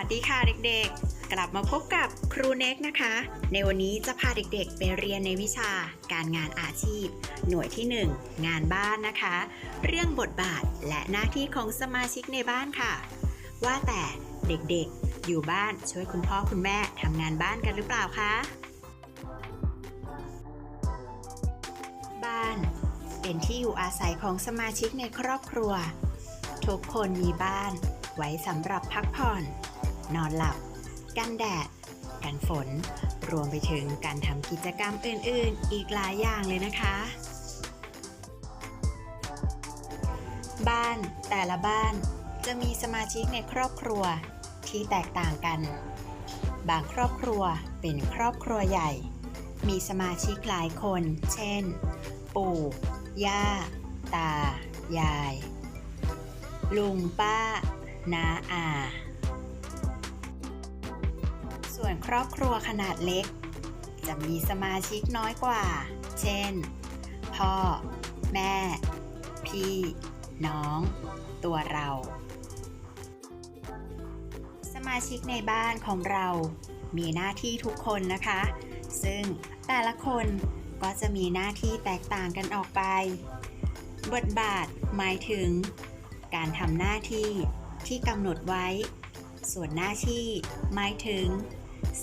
วัสดีค่ะเด็กๆ กลับมาพบกับครูเน็กนะคะ ในวันนี้จะพาเด็กๆ ไปเรียนในวิชาการงานอาชีพ หน่วยที่ 1 งานบ้านนะคะ เรื่องบทบาทและหน้าที่ของสมาชิกในบ้านค่ะ ว่าแต่เด็กๆ อยู่บ้านช่วยคุณพ่อคุณแม่ทำงานบ้านกันหรือเปล่าคะ บ้านเป็นที่อยู่อาศัยของสมาชิกในครอบครัว ทุกคนมีบ้านไว้สำหรับพักผ่อน นอนหลับ กันแดด กันฝน รวมไปถึงการทำกิจกรรมอื่นๆ อีกหลายอย่างเลยนะคะ บ้านแต่ละบ้านจะมีสมาชิกในครอบครัวที่แตกต่างกัน บางครอบครัวเป็นครอบครัวใหญ่ มีสมาชิกหลายคน เช่น ปู่ ย่า ตา ยาย ลุงป้า น้าอา วนครอบครัวขนาดเล็ก จะมีสมาชิกน้อยกว่า เช่น พ่อ แม่ พี่ น้อง ตัวเรา สมาชิกในบ้านของเรา มีหน้าที่ทุกคนนะคะ ซึ่งแต่ละคนก็จะมีหน้าที่แตกต่างกันออกไป บทบาทหมายถึง การทำหน้าที่ที่กำหนดไว้ ส่วนหน้าที่หมายถึง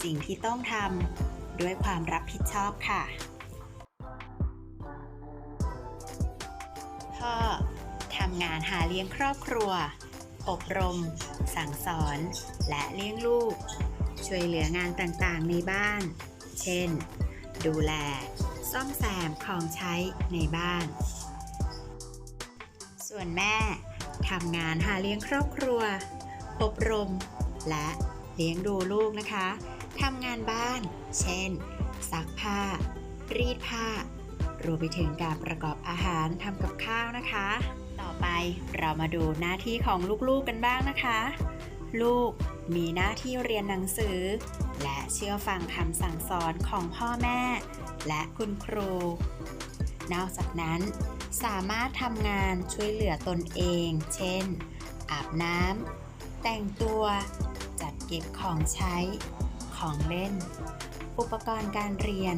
สิ่งที่ต้องทำด้วยความรับผิดชอบค่ะ พ่อทำงานหาเลี้ยงครอบครัว อบรม สั่งสอน และเลี้ยงลูก ช่วยเหลืองานต่างๆ ในบ้าน เช่น ดูแล ซ่อมแซมของใช้ในบ้าน ส่วนแม่ทำงานหาเลี้ยงครอบครัว อบรม และ เลี้ยงดูลูกนะคะทำงานบ้าน เช่น ซักผ้า รีดผ้ารวมไปถึงการประกอบอาหารทำกับข้าวนะคะ ต่อไปเรามาดูหน้าที่ของลูกๆกันบ้างนะคะ ลูกมีหน้าที่เรียนหนังสือ และเชื่อฟังคำสั่งสอนของพ่อแม่ และคุณครู นอกจากนั้น สามารถทำงานช่วยเหลือตนเอง เช่น อาบน้ำแต่งตัว เก็บของใช้ ของเล่น อุปกรณ์การเรียน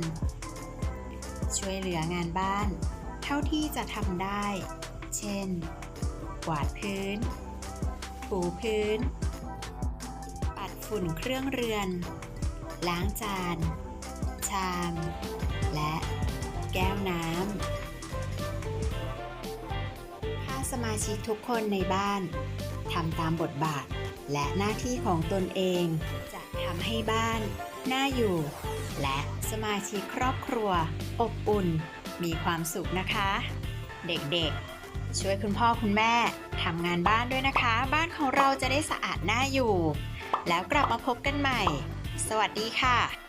ช่วยเหลืองานบ้าน เท่าที่จะทำได้ เช่น กวาดพื้น ถูพื้น ปัดฝุ่นเครื่องเรือน ล้างจาน ชาม และแก้วน้ำถ้าสมาชิกทุกคนในบ้านทำตามบทบาท และหน้าที่ของตนเอง จะทำให้บ้าน น่าอยู่ และสมาชิกครอบครัว อบอุ่น มีความสุขนะคะ เด็กๆ ช่วยคุณพ่อคุณแม่ทำงานบ้านด้วยนะคะ บ้านของเราจะได้สะอาดน่าอยู่ แล้วกลับมาพบกันใหม่ สวัสดีค่ะ